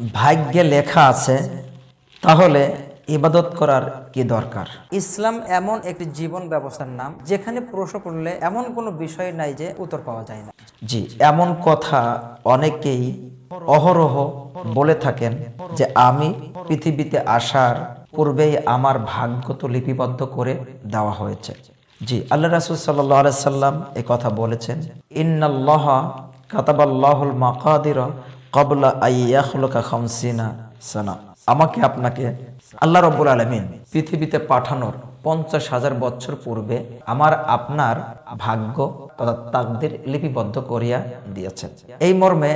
ভাগ্যে লেখা আছে তাহলে ইবাদত করার কি দরকার? ইসলাম এমন একটি জীবন ব্যবস্থার নাম যেখানে প্রশ্ন করলে এমন কোনো বিষয় নাই যে উত্তর পাওয়া যায় না। জি এমন কথা অনেকেই অহরহ বলে থাকেন যে আমি পৃথিবীতে আসার পূর্বেই আমার ভাগ্য তো লিপিবদ্ধ করে দেওয়া হয়েছে। জি আল্লাহ রাসুল সাল্লাহ সাল্লাম এ কথা বলেছেন ইন্নাল্লাহ কাতাবাল্লাহুল মাকাদির কবলা আইয়াখলকা খামসিনা সানা। আমাকে আপনাকে আল্লাহ রব্বুল আলমিন পৃথিবীতে পাঠানোর পঞ্চাশ হাজার বছর পূর্বে আমার আপনার ভাগ্য তথা তাকদের লিপিবদ্ধ করিয়া দিয়েছেন। এই মর্মে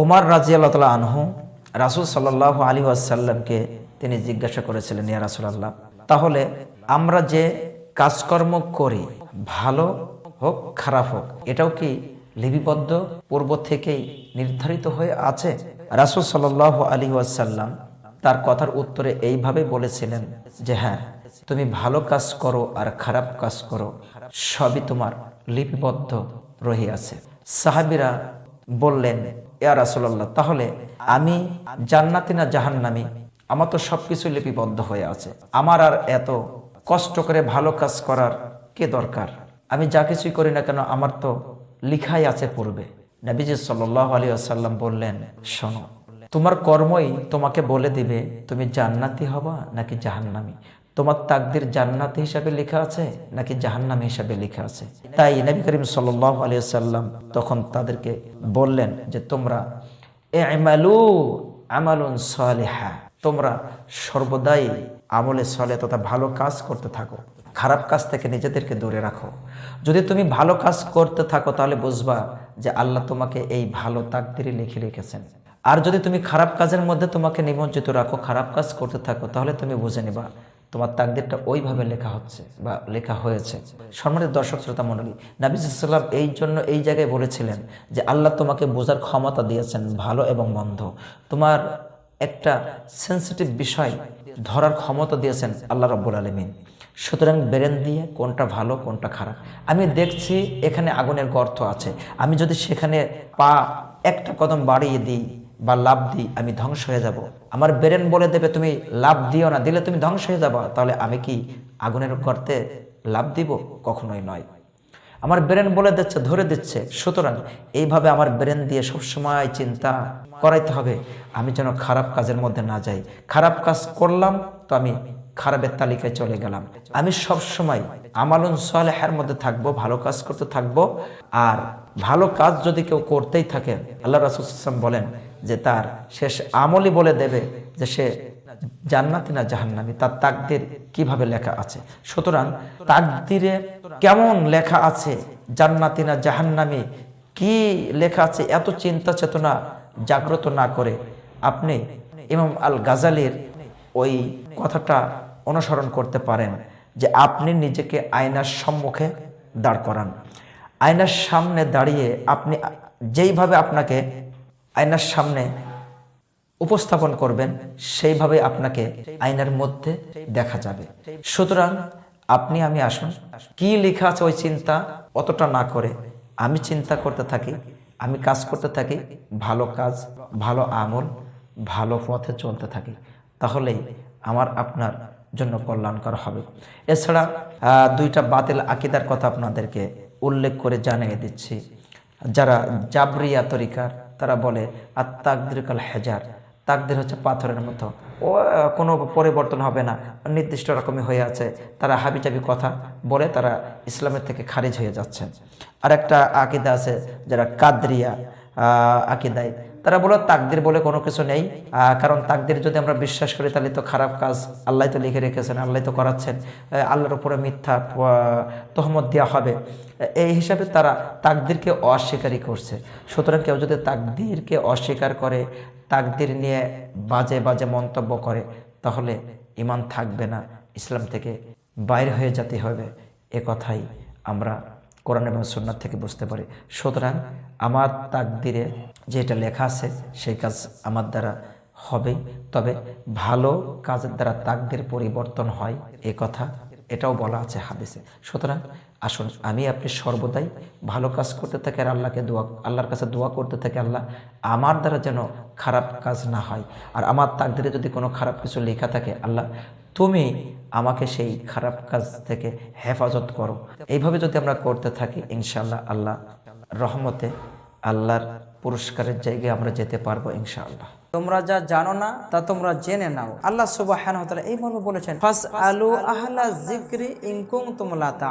ওমর রাজি আল্লাহ আনহু রাসুল সাল্লাহ আলী আসাল্লামকে তিনি জিজ্ঞাসা করেছিলেন, ইয়া রাসুলাল্লাহ, তাহলে আমরা যে কাজকর্ম করি, ভালো হোক, খারাপ হোক, এটাও কি লিপিবদ্ধ পূর্ব থেকেই নির্ধারিত হয়ে আছে। রাসুল সাল্লাহ আলী ওয়াসাল্লাম তার কথার উত্তরে এইভাবে বলেছিলেন যে হ্যাঁ তুমি ভালো কাজ করো আর খারাপ কাজ করো, সবই তোমার লিপিবদ্ধ রহিয়াছে সাহাবিরা বললেন, ইয়া রাসুল্লাহ তাহলে আমি জান্নাতি না জাহান্নামি? আমার তো সবকিছু লিপিবদ্ধ হয়ে আছে। আমার আর এত কষ্ট করে ভালো কাজ করার কে দরকার? আমি যা কিছুই করি না কেন, আমার তো লিখাই আছে পূর্বে। নবীজি সাল্লাহ আলী আসাল্লাম বললেন, শোনো, তোমার কর্মই তোমাকে বলে দিবে, তুমি জান্নাতি হবা নাকি জাহান্নামি? তোমার তাকদির জান্নাতি হিসাবে লেখা আছে নাকি জাহান্নামি হিসাবে লেখা আছে? তাই নবী করিম সাল্লাহ আলী সাল্লাম তখন তাদেরকে বললেন যে, তোমরা এ আমালু আমালুন সালেহা, তোমরা সর্বদাই আমলে সলে তথা ভালো কাজ করতে থাকো। খারাপ কাজ থেকে নিজেদেরকে দূরে রাখো। যদি তুমি ভালো কাজ করতে থাকো, তাহলে বুঝবা যে আল্লাহ তোমাকে এই ভালো তাকদিরই লিখে রেখেছেন। আর যদি তুমি খারাপ কাজের মধ্যে তোমাকে নিমজ্জিত রাখো, খারাপ কাজ করতে থাকো, তাহলে তুমি বুঝে নিবা তোমার তাকদিরটা ওইভাবে লেখা হচ্ছে বা লেখা হয়েছে। সম্মানিত দর্শক, শ্রোতা মণ্ডলী নাবিসাল্লাম এই জন্য এই জায়গায় বলেছিলেন যে আল্লাহ তোমাকে বোঝার ক্ষমতা দিয়েছেন ভালো এবং মন্দ। তোমার একটা সেন্সিটিভ বিষয় ধরার ক্ষমতা দিয়েছেন আল্লাহ রব্বুল আলমিন। সুতরাং বেরেন দিয়ে কোনটা ভালো, কোনটা খারাপ। আমি দেখছি এখানে আগুনের গর্ত আছে। আমি যদি সেখানে পা একটা কদম বাড়িয়ে দিই বা লাভ দিই, আমি ধ্বংস হয়ে যাব। আমার বেরেন বলে দেবে, তুমি লাভ দিও না, দিলে তুমি ধ্বংস হয়ে যাবা। তাহলে আমি কি আগুনের গর্তে লাভ দিব? কখনোই নয়। আমার ব্রেন বলে দিচ্ছে, ধরে দিচ্ছে। সুতরাং এইভাবে আমার ব্রেন দিয়ে সবসময় চিন্তা করাইতে হবে। আমি যেন খারাপ কাজের মধ্যে না যাই। খারাপ কাজ করলাম, তো আমি খারাপের তালিকায় চলে গেলাম। আমি সব সময় আমালুন সালেহের মধ্যে থাকব, ভালো কাজ করতে থাকব। আর ভালো কাজ যদি কেউ করতেই থাকে, আল্লাহ রাসুলাম বলেন যে তার শেষ আমলই বলে দেবে যে সে জান্নাতি না জাহান্নামি। তার তাকদির কীভাবে লেখা আছে? সুতরাং তাকদিরে কেমন লেখা আছে? জান্নাতি না জাহান্নামি? কি লেখা আছে? এত চিন্তা চেতনা জাগ্রত না করে আপনি ইমাম আল গাজালির ওই কথাটা অনুসরণ করতে পারেন যে আপনি নিজেকে আয়নার সম্মুখে দাঁড় করান। আয়নার সামনে দাঁড়িয়ে আপনি যেইভাবে আপনাকে আয়নার সামনে উপস্থাপন করবেন, সেইভাবে আপনাকে আয়নার মধ্যে দেখা যাবে। সুতরাং আপনি, আমি আসুন, কি লেখা আছে ওই চিন্তা অতটা না করে আমি চিন্তা করতে থাকি, আমি কাজ করতে থাকি, ভালো কাজ, ভালো আমল, ভালো পথে চলতে থাকি। তাহলেই আমার আপনার জন্য কল্যাণকর হবে। এছাড়া দুইটা বাতিল আকিদার কথা আপনাদেরকে উল্লেখ করে জানিয়ে দিচ্ছি। যারা জাবরিয়া তরিকার, তারা বলে আর তাকদিরকাল হেজার, তাকদির হচ্ছে পাথরের মতো। ও, কোনো পরিবর্তন হবে না, নির্দিষ্ট রকমই হয়ে আছে। তারা হাবিজাবি কথা বলে, তারা ইসলামের থেকে খারিজ হয়ে যাচ্ছেন আর একটা আকিদা আছে, যারা কাদরিয়া আকিদায় তারা বলে তাকদির বলে কোনো কিছু নেই। কারণ তাকদির যদি আমরা বিশ্বাস করি, তাহলে তো খারাপ কাজ। আল্লাহ তো লিখে রেখেছেন, আল্লাহ তো করাচ্ছেন। আল্লাহর উপরে মিথ্যা তহমত দেওয়া হবে। এই হিসাবে তারা তাকদিরকে অস্বীকারই করছে। সুতরাং কেউ যদি তাকদিরকে অস্বীকার করে, তাকদির নিয়ে বাজে বাজে মন্তব্য করে, তাহলে ইমান থাকবে না। ইসলাম থেকে বাইর হয়ে যেতে হবে। এ কথাই আমরা কোরআন এবং সুন্নাত থেকে বুঝতে পারি। সুতরাং আমার তাকদিরে যেটা লেখা আছে, সেই কাজ আমার দ্বারা হবে। তবে ভালো কাজের দ্বারা তাকদের পরিবর্তন হয় এ কথা, এটাও বলা আছে হাদিসে। সুতরাং আসুন, আমি আপনি সর্বদাই ভালো কাজ করতে থাকি আর আল্লাহকে দোয়া, আল্লাহর কাছে দোয়া করতে থাকি আল্লাহ আমার দ্বারা যেন খারাপ কাজ না হয়। আর আমার তাকদিরে যদি কোনো খারাপ কিছু লেখা থাকে, আল্লাহ তুমি আমাকে সেই খারাপ কাজ থেকে হেফাজত করো। এইভাবে যদি আমরা করতে থাকি ইনশাল্লাহ আল্লাহ রহমতে আল্লাহর পুরস্কারের জায়গায় আমরা যেতে পারব, ইনশাআল্লাহ। তোমরা যা জানো না, তা তোমরা জেনে নাও। আল্লাহ সুবাহ এই মর্ম বলেছেন জিক্রি ইনকুম তা